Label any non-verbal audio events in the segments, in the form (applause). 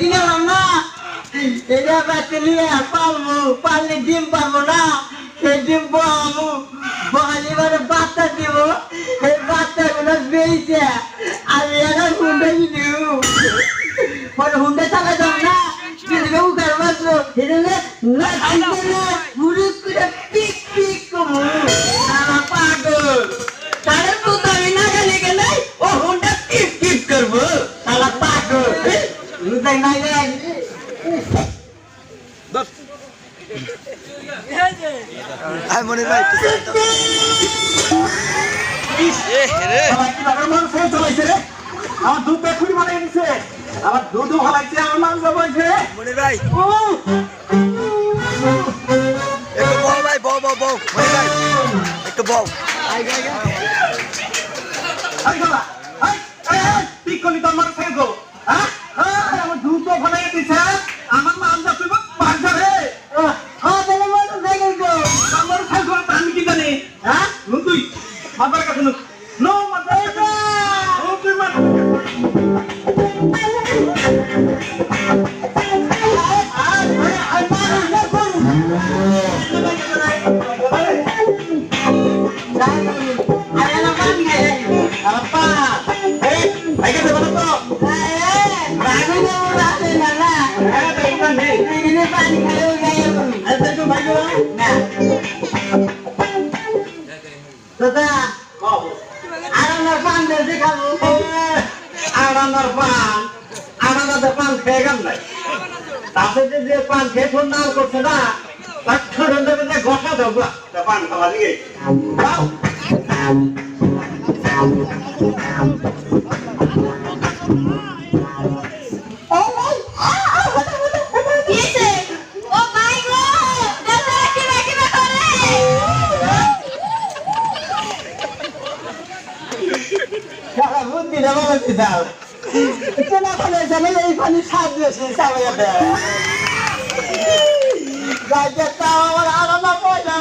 কি গেলাম না। এটা বাচ্চালি পালবো পাললে ডিম পাবো না। সেই ডিম পাবো। বহালি মানে বাচ্চা দিব। এই বাচ্চাগুলো বেয়েছে আমি এখন হুন্ডা দিব পরে হুন্ডা চালা যাব না। যদি উকার মাত্র। এটা না আয় মনির ভাই আমার দুধ এখনই বানাই দিছে আমার দুধও ভালাইছে আমার মাংস বলছে মনির ভাই। একটু বউ ভাই বউ বউ বউ ভাই। একটু বউ। দাদা বাবু আরামের পান দিয়ে খাব আড়ানোর পান আড়ানোতে পান খেয়ে গেল নাই তাতে যে পান যে সন্ধান করছে না তার ঘষা দেবো পান খাওয়া দিয়ে যাও। কিছে (laughs) আমার আলাদা পয়সা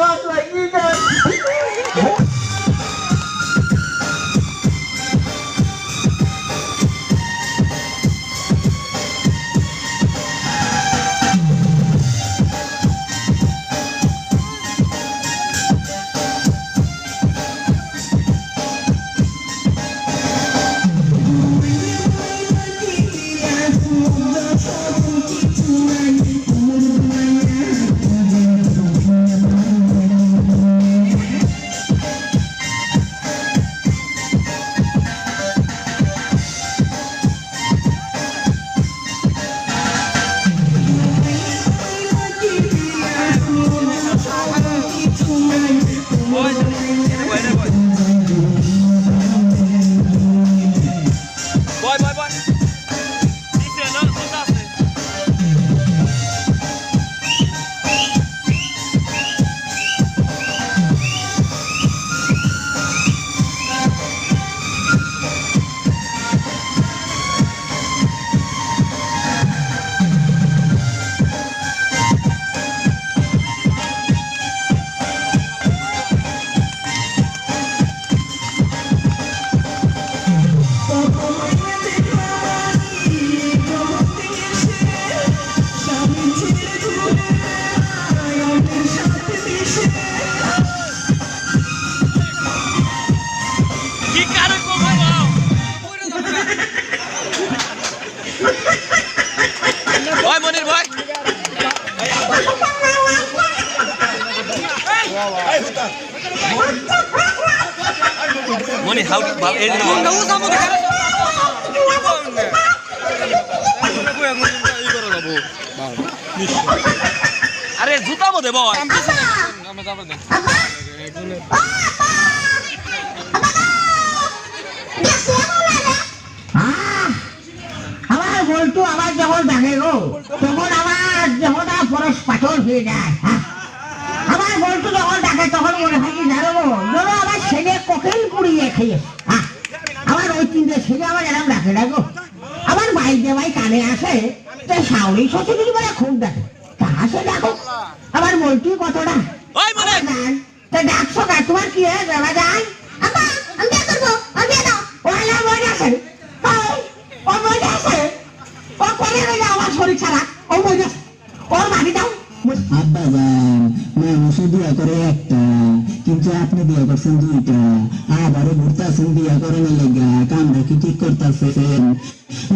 মনি হাউ এই আরে জুতা মধ্যে বয়। আমার বলতো আমার যখন ডাকে গো তখন আমার যখন পরশ পাথর হয়ে যায় হ্যাঁ। আমার বলতো যখন ডাকে তখন মনে হয় কি জানো ধরো আমার ছেলে কোকেল পুড়িয়ে খেয়ে। আমার ওই তিনটে ছেলে আমার এরকম ডাকে ডাকো আমার ভাই ভাই কানে আসে তো শ্বশুরি বলে খুব ডাকে তা আসে ডাকো আমার বলছি কতটা? ডাকছো তোমার কি হয়ে যাবে যাই আমি বিয়ে করব আমি বিয়ে দাও। বিয়া করে একটা, কিন্তু আপনি বিয়া করছেন দুইটা। আবারও ঘুরতেছেন বিয়া করেন লেগা, কামটা কি ঠিক করতেছেন?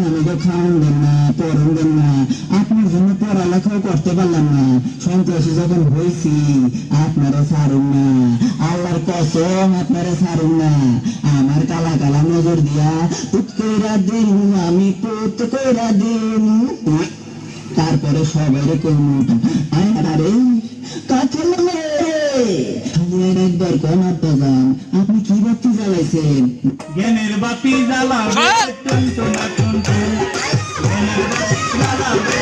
আমাকে খাওয়ান না, পড়ন দেন না। আপনার জন্য পড়ালেখাও করতে পারলাম না। সন্ত্রাসী যখন হয়েছি আপনারা ছাড়ুন না। আল্লাহর কসম, আপনারা ছাড়ুন না। আমার কালা কালা নজর দিয়া কইরা দিন, আমি পুত কইরা দিন। তারপরে সবাই কইমু আরে কাছে একবার কোন আব্বাজান আপনি কি বাতি জ্বালাইছেন? জ্ঞানের বাতি জ্বালাবে টুনটুনা টুনটুন জ্ঞানের বাতি জ্বালাবে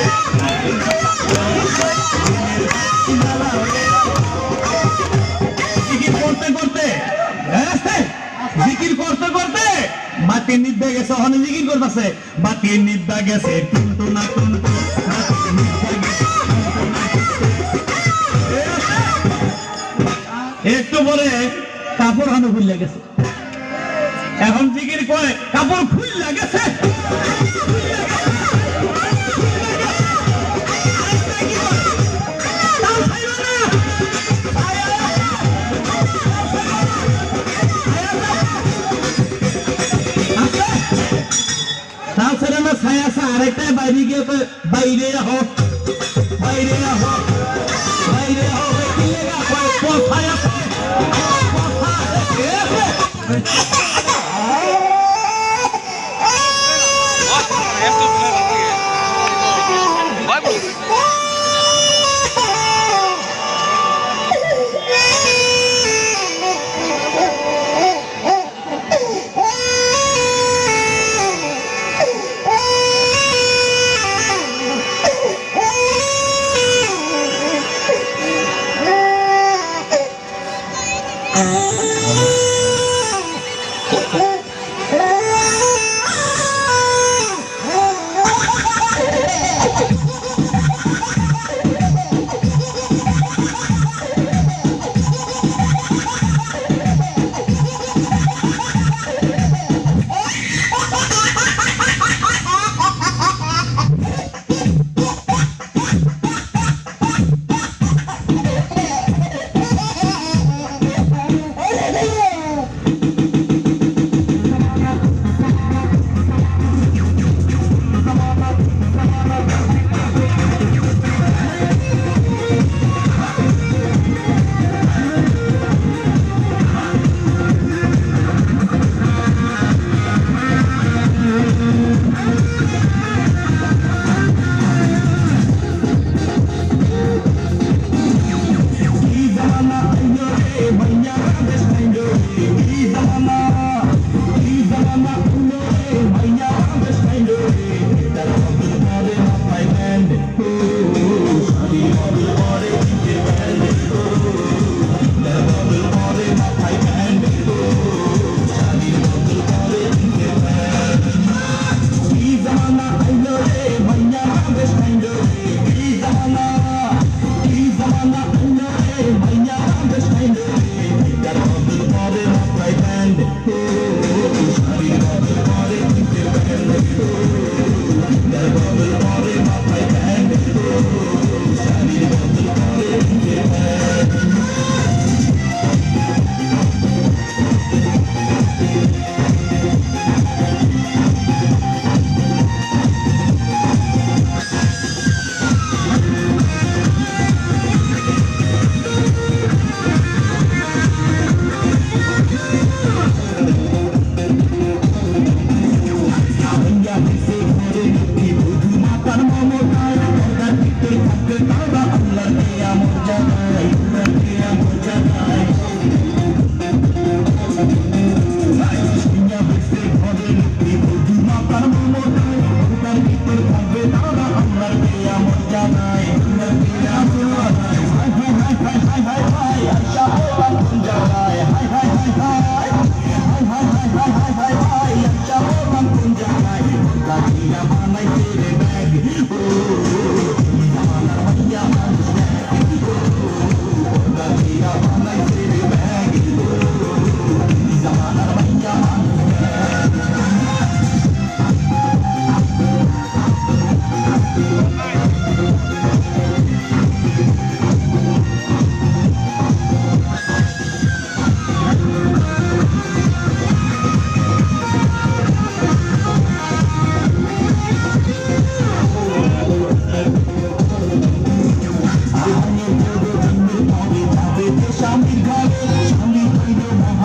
জিকির করতে করতে হ্যাঁ, জিকির করতে করতে বাতির নিদ্রা গেছে ওখানে জিকির করতেছে বাতির নিদ্রা গেছে টুনটুনা টুনটুন পরে কাপড় হানো খুললে গেছে। এখন জিকির করে কাপড় খুললে গেছে। আরেকটা বাইরে গিয়ে বাইরে হোক বাইরে হোক Ah.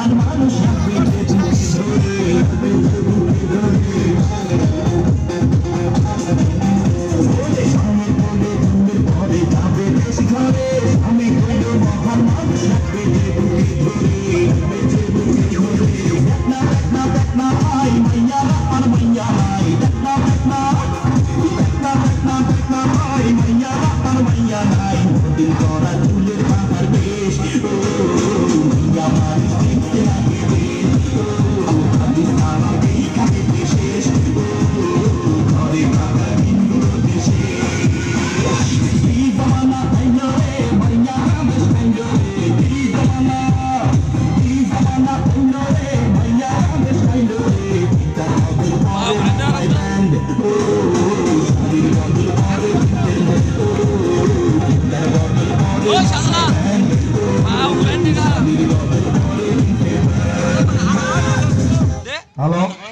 I'm